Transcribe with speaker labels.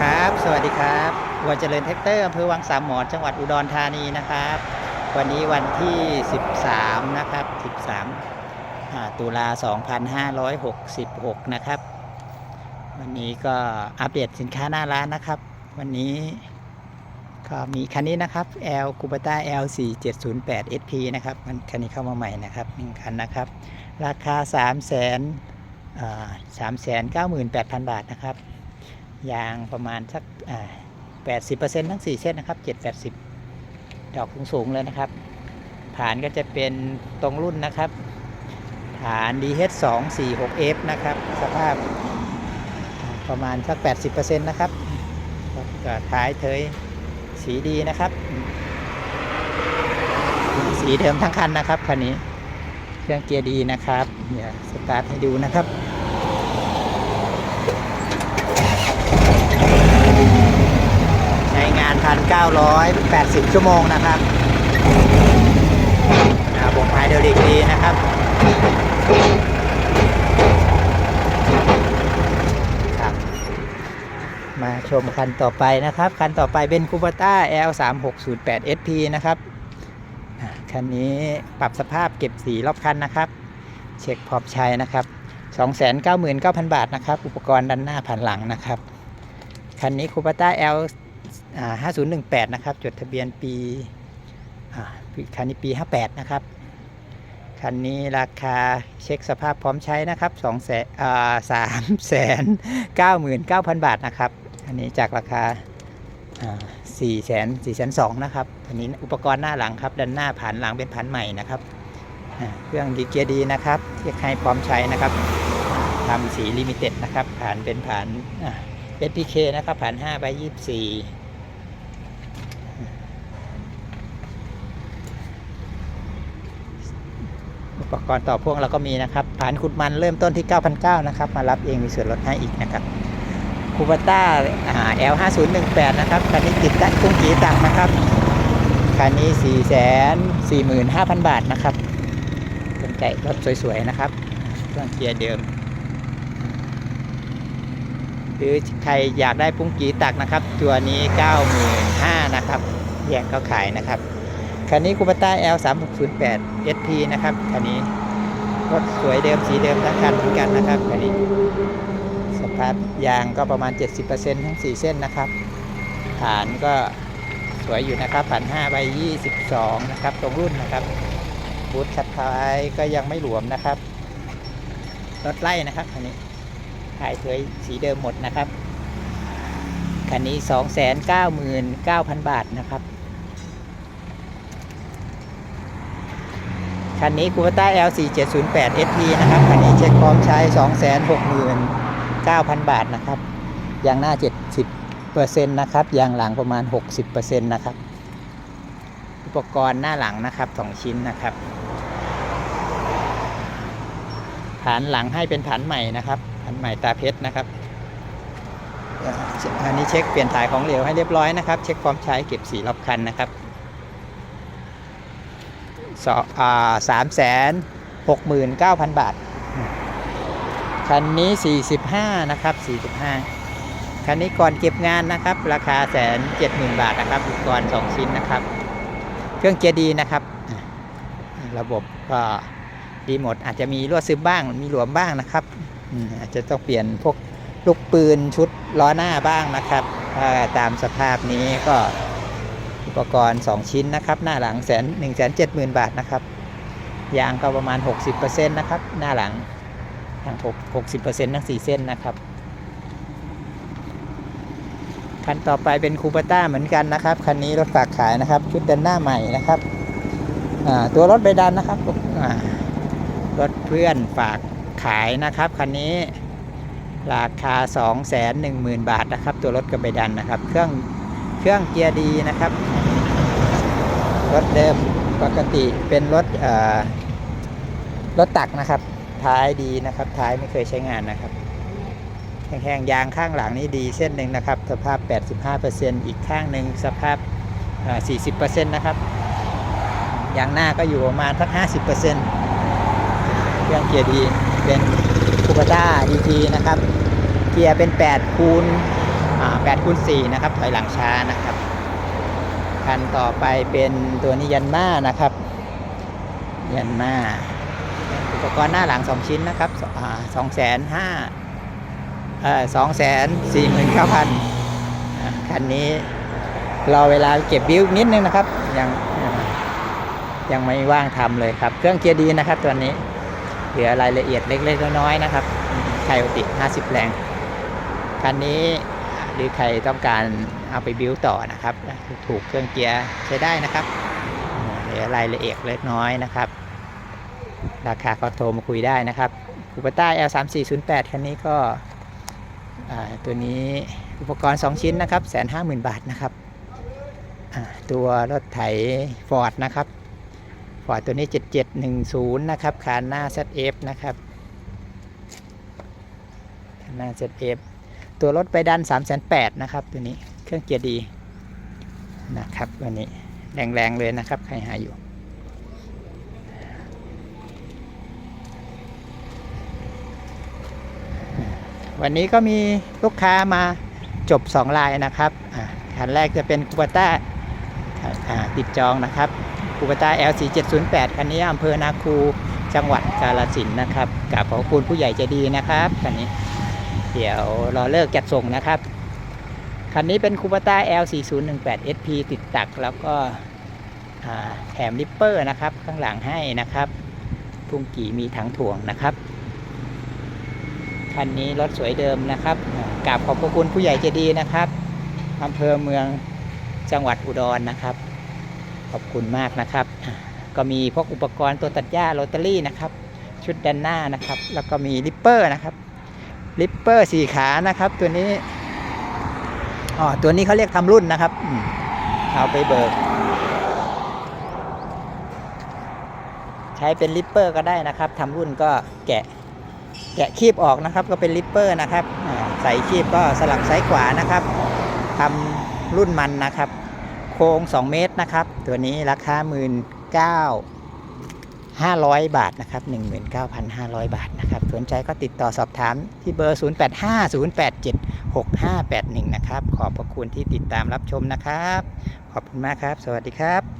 Speaker 1: ครับ สวัสดีครับวัวเจริญแท็กเตอร์อำเภอวังสามหมอจังหวัดอุดรธานีนะครับ วันนี้วันที่ 13 นะครับ 13 ตุลา 2566 นะครับ วันนี้ก็อัปเดตสินค้าหน้าร้านนะครับ วันนี้ก็มีคันนี้นะครับ L c u b a t a L 4 7 0 8 SP นะครับมันคันนี้เข้ามาใหม่นะครับหนึ่งคันนะครับ ราคา 3 0 0 0 0 0อ่า398,000 บาทนะครับ ยางประมาณสักแปดสิบเปอร์เซ็นต์ทั้งสี่เส้นนะครับเจ็ดแปดสิบดอกสูงๆเลยนะครับ ฐานก็จะเป็นตรงรุ่นนะครับ ฐาน DH 2 4 6 F นะครับ สภาพประมาณสัก 80%นะครับก็ท้ายเทยสีดีนะครับ สีเดิมทั้งคันนะครับคันนี้ เครื่องเกียร์ดีนะครับ เดี๋ยวสตาร์ทให้ดูนะครับ ใช้งาน 1,980 ชั่วโมงนะครับระบบไฮเดรลิกดีนะครับ ครับ มาชมคันต่อไปนะครับ คันต่อไปเป็นคูปต้า L3608 SP นะครับ คันนี้ปรับสภาพเก็บสีรอบคันนะครับ เช็คพร้อมใช้นะครับ299,000 บาทนะครับ อุปกรณ์ด้านหน้าผ่านหลังนะครับ คันนี้คูปต้า L 5018 นะครับ จดทะเบียนปีคันนี้ปี 58 นะครับ คันนี้ราคาเช็คสภาพพร้อมใช้นะครับ2แสนอ่า3แสน99,000 บาทนะครับ อันนี้จากราคาอ่า4แสน4แสน2นะครับอันนี้อุปกรณ์หน้าหลังครับด้านหน้าผ่านหลังเป็นผ่านใหม่นะครับเครื่องดีเกียร์ดีนะครับเช็คให้พร้อมใช้นะครับทำสีลิมิเต็ดนะครับ ผ่านเป็นผ่านอ่า SPK นะครับผ่าน5ใบ24 อุปกรณ์ต่อพ่วงเราก็มีนะครับผ่านขุดมันเริ่มต้นที่ 9,900นะครับ มารับเองมีส่วนลดให้อีกนะครับคูปต้า L 5 0 1 8นะครับคันนี้ติดได้กุ้งกีตังนะครับคันนี้4 4 5 0 0 0บาทนะครับเป็นไก่รถสวยๆนะครับเครื่องเกียร์เดิมหรือใครอยากได้ปุ้งกีตักนะครับ ตัวนี้95,000นะครับแยกก็ขายนะครับ คันนี้คูปต้า L 3 6 0 8 SP นะครับ คันนี้รถสวยเดิมสีเดิมทั้งคันเหมือนกันนะครับ คันนี้ สภาพยางก็ประมาณ 70%ทั้ง 4 เส้นนะครับ ฐานก็สวยอยู่นะครับผ่าน5ใบ22 นะครับ ตรงรุ่นนะครับ บูทคัดท้ายก็ยังไม่หลวมนะครับ รถไล่นะครับ คันนี้ถ่ายเทยสีเดิมหมดนะครับ คันนี้ 299,000 บาทนะครับ คันนี้คูปต้า L 4 7 0 8 SP นะครับคันนี้เช็คพร้อมใช้ 269,000 บาทนะครับยางหน้า 70%นะครับยางหลังประมาณ 60%นะครับอุปกรณ์หน้าหลังนะครับ 2 ชิ้นนะครับ ฐานหลังให้เป็นฐานใหม่นะครับฐานใหม่ตาเพชรนะครับอันนี้เช็คเปลี่ยนถ่ายของเหลวให้เรียบร้อยนะครับ เช็คพร้อมใช้เก็บสีรอบคันนะครับ สองอ่าสามแสนหกหมื่นเก้าพันบาท คันนี้สี่สิบห้านะครับสี่สิบห้าคันนี้ก่อนเก็บงานนะครับ ราคาแสนเจ็ดหมื่นบาทนะครับอุปกรณ์สองชิ้นนะครับ เครื่องเกียร์ดีนะครับ ระบบก็ดีหมดอาจจะมีรั่วซึมบ้าง มีหลวมบ้างนะครับอาจจะต้องเปลี่ยนพวกลูกปืนชุดล้อหน้าบ้างนะครับาตามสภาพนี้ก็ อุปกรณ์ 2 ชิ้นนะครับ หน้าหลังแสนหนึ่งแสนเจ็ดหมื่นบาทนะครับยางก็ประมาณ 60%นะครับ หน้าหลังยาง60%ทั้ง4เส้นนะครับคันต่อไปเป็นคูปต้าเหมือนกันนะครับคันนี้รถฝากขายนะครับ ชุดเดินหน้าใหม่นะครับตัวรถใบดันนะครับรถเพื่อนฝากขายนะครับคันนี้ราคา 2 1 0 0 0 0 บาทนะครับ ตัวรถกับใบดันนะครับ เครื่องเครื่องเกียร์ดีนะครับ รถเดิมปกติเป็นรถรถตักนะครับ ท้ายดีนะครับ ท้ายไม่เคยใช้งานนะครับแห้งๆยางข้างหลังนี่ดีเส้นหนึ่งนะครับ สภาพ 85%อีกข้างหนึ่งสภาพเอ่อ40%นะครับยางหน้าก็อยู่ประมาณสัก 50%เครื่องเกียร์ดีเป็นคูปต้า ET นะครับ เกียร์เป็น8คูณ8คูณ4นะครับถอยหลังช้านะครับ คันต่อไปเป็นตัวนี้ยันมานะครับ ยันมาอุปกรณ์หน้าหลัง 2 ชิ้นนะครับสองแสนห้าสองแสนสี่หมื่นเก้าพันคันนี้รอเวลาเก็บบิวนิดนึงนะครับ ยังยังไม่ว่างทำเลยครับ เครื่องเกียร์ดีนะครับตัวนี้ เหลือรายละเอียดเล็กๆน้อยๆนะครับไคโอติ 50 แรง คันนี้ รือใครต้องการเอาไปบิวต่อนะครับ ถูกเครื่องเกียร์ใช้ได้นะครับเหลือรายละเอียดเล็กน้อยนะครับ ราคาก็โทรมาคุยได้นะครับคูปต้า L3408 คันนี้ก็ตัวนี้อุปกรณ์ 2 ชิ้นนะครับแสนห้าหมื่นบาทนะครับตัวรถไถ Ford นะครับฟอร์ดตัวนี้ 7710 นะครับคานหน้า ZF นะครับคานหน้า ZF ตัวรถไปดัน3 8 0 0 0นะครับ ตัวนี้เครื่องเกียร์ดีนะครับวันนี้แรงๆเลยนะครับ ใครหาอยู่ วันนี้ก็มีลูกค้ามาจบ 2 ลายนะครับคันแรกจะเป็นคูปต้าติดจองนะครับคูปต้า L4708 คันนี้อำเภอนาคูจังหวัดกาฬสินนะครับกับขอบคุณผู้ใหญ่ใจดีนะครับคันนี้ เดี๋ยวรอเลิกจัดส่งนะครับ คันนี้เป็นคูปต้า L4018 SP ติดตักแล้วก็แถมริปเปอร์นะครับ ข้างหลังให้นะครับพุ่งกี่มีถังถ่วงนะครับ คันนี้รถสวยเดิมนะครับกราบขอบพระคุณผู้ใหญ่ใจดีนะครับอำเภอเมืองจังหวัดอุดรนะครับ ขอบคุณมากนะครับ ก็มีพวกอุปกรณ์ตัวตัดหญ้าโรตารี่นะครับ ชุดด้านหน้านะครับ แล้วก็มีริปเปอร์นะครับ ริปเปอร์สี่ขานะครับ ตัวนี้อ๋อตัวนี้เขาเรียกทำรุ่นนะครับเอาไปเบิก ใช้เป็นริปเปอร์ก็ได้นะครับทำรุ่นก็แกะ แกะคีบออกนะครับ ก็เป็นริปเปอร์นะครับ ใส่คีบก็สลับซ้ายขวานะครับทำรุ่นมันนะครับ โครง2 เมตรนะครับ ตัวนี้ราคา 500 บาทนะครับ19,500 บาทนะครับสนใจก็ติดต่อสอบถามที่เบอร์ 0850876581 นะครับ ขอบพระคุณที่ติดตามรับชมนะครับ ขอบคุณมากครับ สวัสดีครับ